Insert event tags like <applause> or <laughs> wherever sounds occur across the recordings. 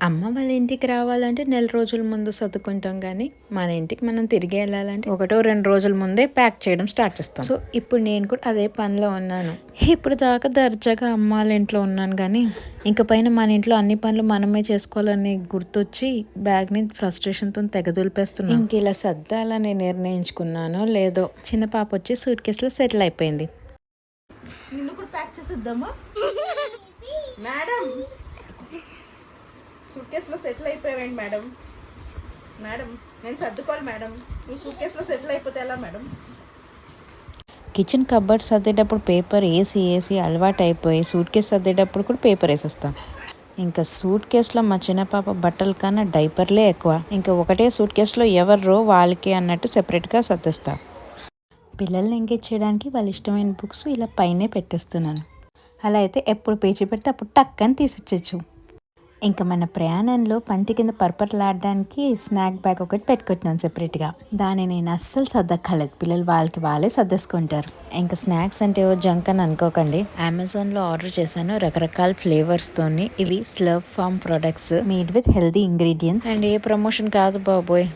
అమ్మ వాళ్ళ ఇంటికి రావాలంటే నెల రోజుల ముందు సర్దుకుంటాం కానీ మన ఇంటికి మనం తిరిగి వెళ్ళాలంటే ఒకటో రెండు రోజుల ముందే ప్యాక్ చేయడం స్టార్ట్ చేస్తాం. సో ఇప్పుడు నేను కూడా అదే పనిలో ఉన్నాను. ఇప్పుడు దాకా దర్జాగా అమ్మ వాళ్ళ ఇంట్లో ఉన్నాను కానీ ఇంక పైన మన ఇంట్లో అన్ని పనులు మనమే చేసుకోవాలని గుర్తొచ్చి బ్యాగ్ని ఫ్రస్ట్రేషన్తో తెగదొలిపేస్తున్నాను ఇంక ఇలా సర్దాలని నిర్ణయించుకున్నానో లేదో. చిన్న పాప వచ్చి సూట్ కేసులో సెటిల్ అయిపోయింది. నిన్ను కూడా ప్యాక్ చేసేద్దామా? <laughs> మేడం! సూట్ కేసులో సెటిల్ అయిపోయావేంటి మేడం మేడం నేను సర్దుకోవాలి మేడం నువ్వు సూట్ కేసులో సెటిల్ అయిపోతే ఎలా మేడం కిచెన్ కబర్డ్ సర్దేటప్పుడు పేపర్ వేసి వేసి అలవాటు అయిపోయి సూట్ కేసు సర్దేటప్పుడు కూడా పేపర్ వేసేస్తాం. ఇంకా సూట్ కేసులో మా చిన్న పాప బట్టల కన్నా డైపర్లే ఎక్కువ. ఇంకా ఒకటే సూట్ కేసులో ఎవరో వాళ్ళకి అన్నట్టు సెపరేట్గా సర్దేస్తా. పిల్లల్ని ఎంగేజ్ చేయడానికి వాళ్ళ ఇష్టమైన బుక్స్ ఇలా పైనే పెట్టేస్తున్నాను. అలా అయితే ఎప్పుడు పేచి పెడితే అప్పుడు టక్ అని తీసిచ్చచ్చు ఇంకా మన ప్రయాణంలో పంటి కింద పర్పర్లాడడానికి స్నాక్ బ్యాగ్ ఒకటి పెట్టుకుంటున్నాను సెపరేట్గా దాన్ని నేను అస్సలు సర్దక్కర్లేదు. పిల్లలు వాళ్ళకి వాళ్ళే సర్దేసుకుంటారు. ఇంకా స్నాక్స్ అంటే ఓ జంక్ అని అనుకోకండి. అమెజాన్లో ఆర్డర్ చేశాను. రకరకాల ఫ్లేవర్స్తోని ఇవి slurrp farm products made with healthy ingredients and A promotion కాదు బాబోయ్.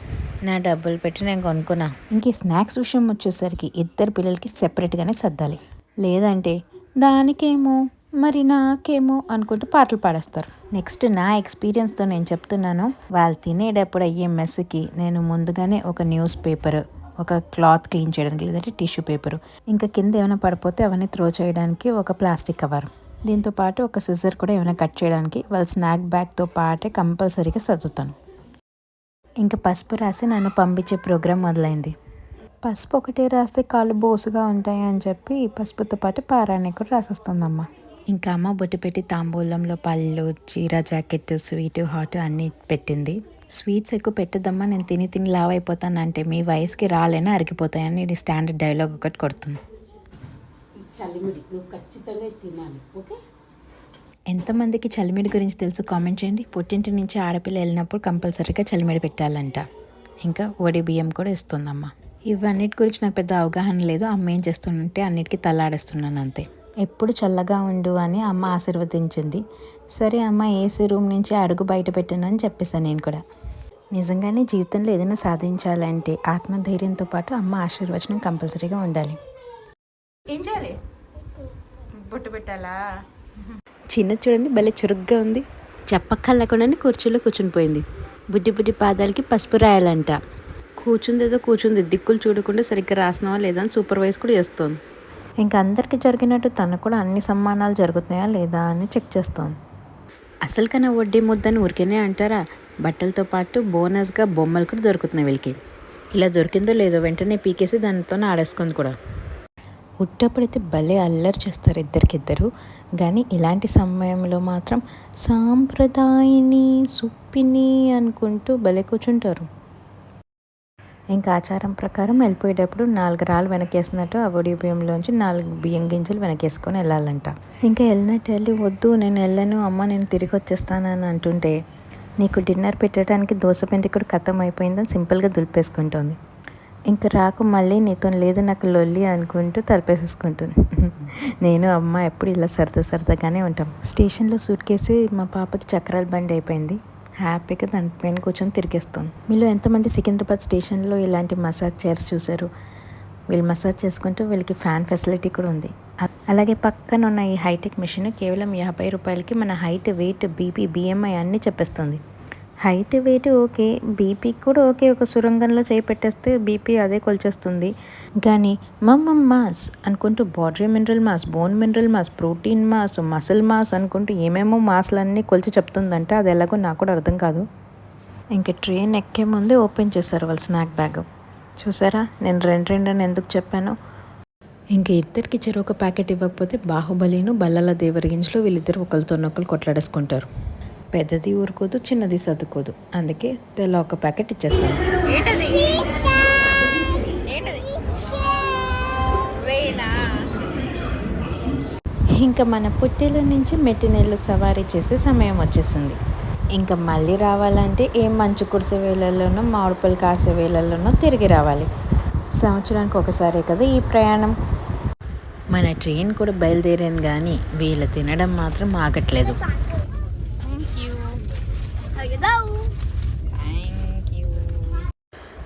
నా డబ్బులు పెట్టి నేను కొనుక్కున్నా. ఇంక ఈ స్నాక్స్ విషయం వచ్చేసరికి ఇద్దరు పిల్లలకి సెపరేట్గానే సర్దాలి. లేదంటే దానికేమో మరి నాకేమో అనుకుంటూ పాటలు పాడేస్తారు. నెక్స్ట్ నా ఎక్స్పీరియన్స్తో నేను చెప్తున్నాను. వాళ్ళు తినేటప్పుడు అయ్యే మెస్కి నేను ముందుగానే ఒక న్యూస్ పేపర్ ఒక క్లాత్ క్లీన్ చేయడానికి లేదంటే టిష్యూ పేపరు ఇంకా కింద ఏమైనా పడిపోతే అవన్నీ త్రో చేయడానికి ఒక ప్లాస్టిక్ కవర్. దీంతో పాటు ఒక సిజర్ కూడా ఏమైనా కట్ చేయడానికి వాళ్ళ స్నాక్ బ్యాగ్తో పాటే కంపల్సరీగా సర్దుతాను. ఇంకా పసుపు రాసి నన్ను పంపించే ప్రోగ్రాం మొదలైంది. పసుపు ఒకటే రాస్తే కాళ్ళు బోసుగా ఉంటాయి అని చెప్పి పసుపుతో పాటు పారాన్ని కూడా రాసేస్తుందమ్మా. ఇంకా అమ్మ బొట్టు పెట్టి తాంబూలంలో పళ్ళు చీర జాకెట్ స్వీట్ హాట్ అన్నీ పెట్టింది. స్వీట్స్ ఎక్కువ పెట్టదమ్మా నేను తిని తిని లావ్ అయిపోతాను అంటే మీ వయసుకి రాలేనా అరిగిపోతాయని ఇది స్టాండర్డ్ డైలాగ్ ఒకటి కొడుతుంది. ఈ చలిమిడి నువ్వు ఖచ్చితంగా ఇది తినాలి ఓకే? ఎంతమందికి చలిమిడి గురించి తెలుసు కామెంట్ చేయండి. పుట్టింటి నుంచి ఆడపిల్ల వెళ్ళినప్పుడు కంపల్సరీగా చలిమిడి పెట్టాలంట. ఇంకా వడి బియ్యం కూడా ఇస్తుందమ్మ. ఇవన్నిటి గురించి నాకు పెద్ద అవగాహన లేదు. అమ్మ ఏం చేస్తుందంటే అన్నిటికీ తల్లాడేస్తున్నాను అంతే. ఎప్పుడు చల్లగా ఉండు అని అమ్మ ఆశీర్వదించింది. సరే అమ్మ ఏసీ రూమ్ నుంచి అడుగు బయట పెట్టాను అని చెప్పేశాను నేను కూడా. నిజంగానే జీవితంలో ఏదైనా సాధించాలంటే ఆత్మధైర్యంతో పాటు అమ్మ ఆశీర్వచనం కంపల్సరీగా ఉండాలి. ఏం చేయాలి? బొట్టు పెట్టాలా? చిన్న చూడండి భలే చురుగ్గా ఉంది. చెప్పక్కర్లేకుండానే కుర్చీలో కూర్చుని పోయింది. బుడ్డి బుడ్డి పాదాలకి పసుపు రాయాలంట. కూర్చుంది ఏదో కూర్చుంది దిక్కులు చూడకుండా సరిగ్గా రాసినావా లేదా అని సూపర్వైజ్ కూడా చేస్తోంది. ఇంకా అందరికీ జరిగినట్టు తనకు కూడా అన్ని సమ్మానాలు జరుగుతున్నాయా లేదా అని చెక్ చేస్తోంది అసలు కన్నా వడ్డీ ముద్దని ఊరికేనే అంటారా? బట్టలతో పాటు బోనస్గా బొమ్మలు కూడా దొరుకుతున్నాయి వీళ్ళకి. ఇలా దొరికిందో లేదో వెంటనే పీకేసి దానితోనే ఆడేసుకుంది కూడా. ఉట్టప్పుడైతే భలే అల్లరి చేస్తారు ఇద్దరికిద్దరు. కానీ ఇలాంటి సమయంలో మాత్రం సాంప్రదాయని సుప్పిని అనుకుంటూ భలే కూర్చుంటారు. ఇంకా ఆచారం ప్రకారం వెళ్ళిపోయేటప్పుడు నాలుగు రాళ్ళు వెనకేసినట్టు ఆ ఒడి బియ్యంలోంచి నాలుగు బియ్యం గింజలు వెనకేసుకొని వెళ్ళాలంట. ఇంకా వెళ్ళినట్టు వెళ్ళి వద్దు నేను వెళ్ళను అమ్మ నేను తిరిగి వచ్చేస్తానని అంటుంటే నీకు డిన్నర్ పెట్టడానికి దోశ పిండి కూడా కథం అయిపోయిందని సింపుల్గా దులిపేసుకుంటుంది. ఇంక రాకు మళ్ళీ నీతో లేదు నాకు లొల్లి అనుకుంటూ తలపేసేసుకుంటుంది. నేను అమ్మ ఎప్పుడు ఇలా సరదా సరదాగానే ఉంటాం. స్టేషన్లో సూట్ కేసి మా పాపకి చక్రాల బండి అయిపోయింది. హ్యాపీగా దానిపైన కూర్చొని తిరిగేస్తాం. మీలో ఎంతమంది సికింద్రాబాద్ స్టేషన్లో ఇలాంటి మసాజ్ చైర్స్ చూశారు? వీళ్ళు మసాజ్ చేసుకుంటూ వీళ్ళకి ఫ్యాన్ ఫెసిలిటీ కూడా ఉంది. అ- అలాగే పక్కన ఉన్న ఈ హైటెక్ మిషన్ కేవలం యాభై రూపాయలకి మన హైట్ వెయిట్ బీపీ బిఎంఐ అన్నీ చెప్పేస్తుంది. హైట్ వెయిట్ ఓకే బీపీ కూడా ఓకే ఒక సురంగంలో చేయి పెట్టేస్తే బీపీ అదే కొలిచేస్తుంది. కానీ మమ్మ మాస్ అనుకుంటూ body mineral mass bone mineral mass protein mass muscle mass అనుకుంటూ ఏమేమో మాస్లన్నీ కొలిచి చెప్తుందంటే అది ఎలాగో నాకు కూడా అర్థం కాదు. ఇంక ట్రైన్ ఎక్కే ముందే ఓపెన్ చేశారు వాళ్ళు స్నాక్ బ్యాగ్. చూసారా? నేను రెండు రెండు అని ఎందుకు చెప్పాను? ఇంక ఇద్దరికి చెరొక ప్యాకెట్ ఇవ్వకపోతే బాహుబలిను బల్లల దేవరగింజలో వీళ్ళిద్దరు ఒకరితోనొకరు కొట్లాడేసుకుంటారు. పెద్దది ఊరుకోదు చిన్నది సర్దుకోదు. అందుకే తెల్ల ఒక ప్యాకెట్ ఇచ్చేస్తాను. ఇంకా మన పుట్టెల నుంచి మెట్టినీళ్ళు సవారీ చేసే సమయం వచ్చేసింది. ఇంకా మళ్ళీ రావాలంటే ఏ మంచు కురిసే వేళల్లోనో మామిడిపళ్ళు కాసే వేళల్లోనో తిరిగి రావాలి. సంవత్సరానికి ఒకసారే కదా ఈ ప్రయాణం. మన ట్రైన్ కూడా బయలుదేరింది కానీ వీళ్ళు తినడం మాత్రం ఆగట్లేదు.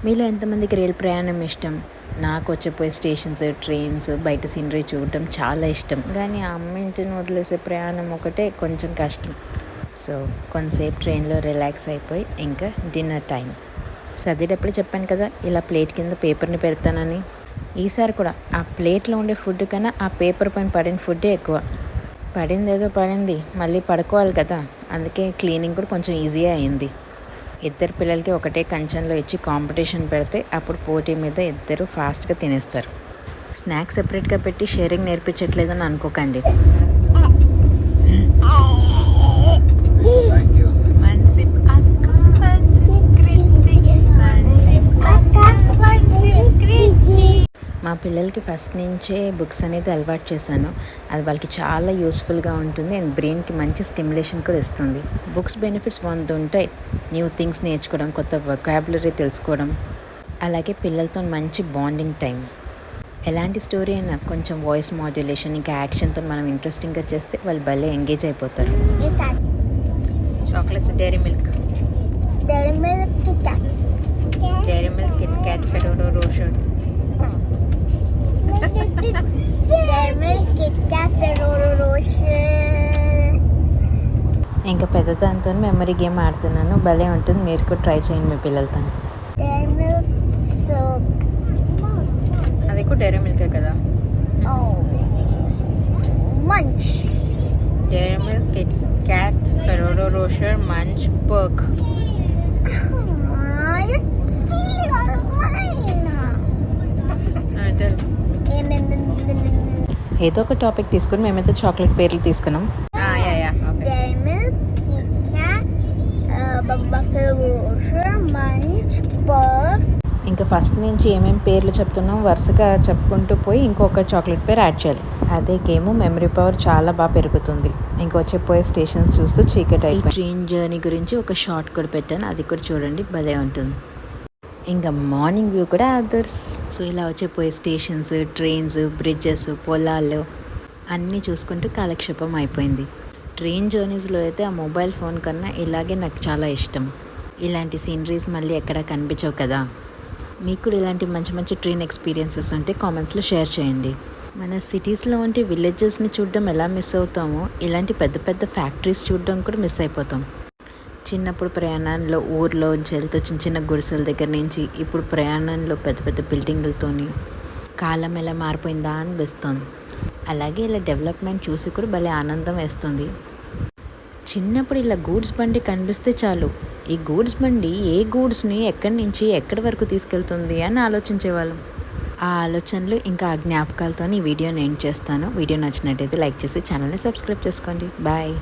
మీలో ఎంతమందికి రైలు ప్రయాణం ఇష్టం? నాకు వచ్చేపోయే స్టేషన్స్ ట్రైన్స్ బయట సీనరీ చూడటం చాలా ఇష్టం. కానీ ఆ అమ్మ ఇంటిని వదిలేసే ప్రయాణం ఒకటే కొంచెం కష్టం. సో కొంతసేపు ట్రైన్లో రిలాక్స్ అయిపోయి ఇంకా డిన్నర్ టైం సర్దేటప్పుడు చెప్పాను కదా ఇలా ప్లేట్ కింద పేపర్ని పెడతానని. ఈసారి కూడా ఆ ప్లేట్లో ఉండే ఫుడ్ కన్నా ఆ పేపర్ పైన పడిన ఫుడ్డే ఎక్కువ. పడింది ఏదో పడింది మళ్ళీ పడుకోవాలి కదా. అందుకే క్లీనింగ్ కూడా కొంచెం ఈజీగా అయింది. ఇద్దరు పిల్లలకి ఒకటే కంచంలో ఇచ్చి కాంపిటీషన్ పెడితే అప్పుడు పోటీ మీద ఇద్దరు ఫాస్ట్గా తినేస్తారు. స్నాక్స్ సెపరేట్గా పెట్టి షేరింగ్ నేర్పించట్లేదని అనుకోకండి. మా పిల్లలకి ఫస్ట్ నుంచే బుక్స్ అనేది అలవాటు చేశాను. అది వాళ్ళకి చాలా యూస్ఫుల్గా ఉంటుంది అండ్ బ్రెయిన్కి మంచి స్టిమ్యులేషన్ కూడా ఇస్తుంది. బుక్స్ బెనిఫిట్స్ వంద ఉంటాయి న్యూ థింగ్స్ నేర్చుకోవడం కొత్త వొకాబులరీ తెలుసుకోవడం అలాగే పిల్లలతో మంచి బాండింగ్ టైం ఎలాంటి స్టోరీ అయినా కొంచెం వాయిస్ మాడ్యులేషన్ ఇంకా యాక్షన్తో మనం ఇంట్రెస్టింగ్గా చేస్తే వాళ్ళు భలే ఎంగేజ్ అయిపోతారు. Chocolates dairy milk. Kit Kat. Dairy milk Kit Kat Ferrero Rocher <laughs> ఇంకా పెద్ద దాంతో మెమరీ గేమ్ ఆడుతున్నాను భలే ఉంటుంది మీరు కూడా ట్రై చేయండి మీ పిల్లలతో Dairy milk Silk. అది కూడా డైరీ మిల్కే కదా. Munch. Dairy milk Kit Kat Ferrero Rocher munch perk Ah, you're stealing all of mine. ఏదో ఒక టాపిక్ తీసుకుని మేమైతే చాక్లెట్ పేర్లు తీసుకున్నాం. Uh. ఇంకా ఫస్ట్ నుంచి ఏమేమి పేర్లు చెప్తున్నాం వరుసగా చెప్పుకుంటూ పోయి ఇంకొక చాక్లెట్ పేరు యాడ్ చేయాలి. అదే గేమ్ మెమరీ పవర్ చాలా బాగా పెరుగుతుంది. ఇంకా వచ్చే పోయే స్టేషన్స్ చూస్తూ చీకటి అయిపోయి ట్రైన్ జర్నీ గురించి ఒక షార్ట్ కూడా పెట్టాను. అది కూడా చూడండి భలే ఉంటుంది. ఇంకా మార్నింగ్ వ్యూ కూడా అదర్స్. సో ఇలా వచ్చే పోయే స్టేషన్స్ ట్రైన్స్ బ్రిడ్జెస్ పొలాలు అన్నీ చూసుకుంటూ కాలక్షేపం అయిపోయింది. ట్రైన్ జర్నీస్లో అయితే ఆ మొబైల్ ఫోన్ కన్నా ఇలాగే నాకు చాలా ఇష్టం. ఇలాంటి సీనరీస్ మళ్ళీ ఎక్కడా కనిపించవు కదా. మీకు కూడా ఇలాంటి మంచి మంచి ట్రైన్ ఎక్స్పీరియన్సెస్ ఉంటే కామెంట్స్లో షేర్ చేయండి. మన సిటీస్లో ఉంటే విలేజెస్ని చూడడం ఎలా మిస్ అవుతామో ఇలాంటి పెద్ద పెద్ద ఫ్యాక్టరీస్ చూడడం కూడా మిస్ అయిపోతాం. చిన్నప్పుడు ప్రయాణంలో ఊర్లో జల్తో చిన్న చిన్న గుడిసెల దగ్గర నుంచి ఇప్పుడు ప్రయాణంలో పెద్ద పెద్ద బిల్డింగులతోని కాలం ఎలా మారిపోయిందా అనిపిస్తుంది అలాగే ఇలా డెవలప్మెంట్ చూసి కూడా భలే ఆనందం వేస్తుంది. చిన్నప్పుడు ఇలా గూడ్స్ బండి కనిపిస్తే చాలు. ఈ గూడ్స్ బండి ఏ గూడ్స్ని ఎక్కడి నుంచి ఎక్కడి వరకు తీసుకెళ్తుంది అని ఆలోచించేవాళ్ళం. ఆ ఆలోచనలు ఇంకా ఆ జ్ఞాపకాలతో ఈ వీడియోని ఎండ్ చేస్తాను. వీడియో నచ్చినట్టయితే లైక్ చేసి ఛానల్ని సబ్స్క్రైబ్ చేసుకోండి. బాయ్.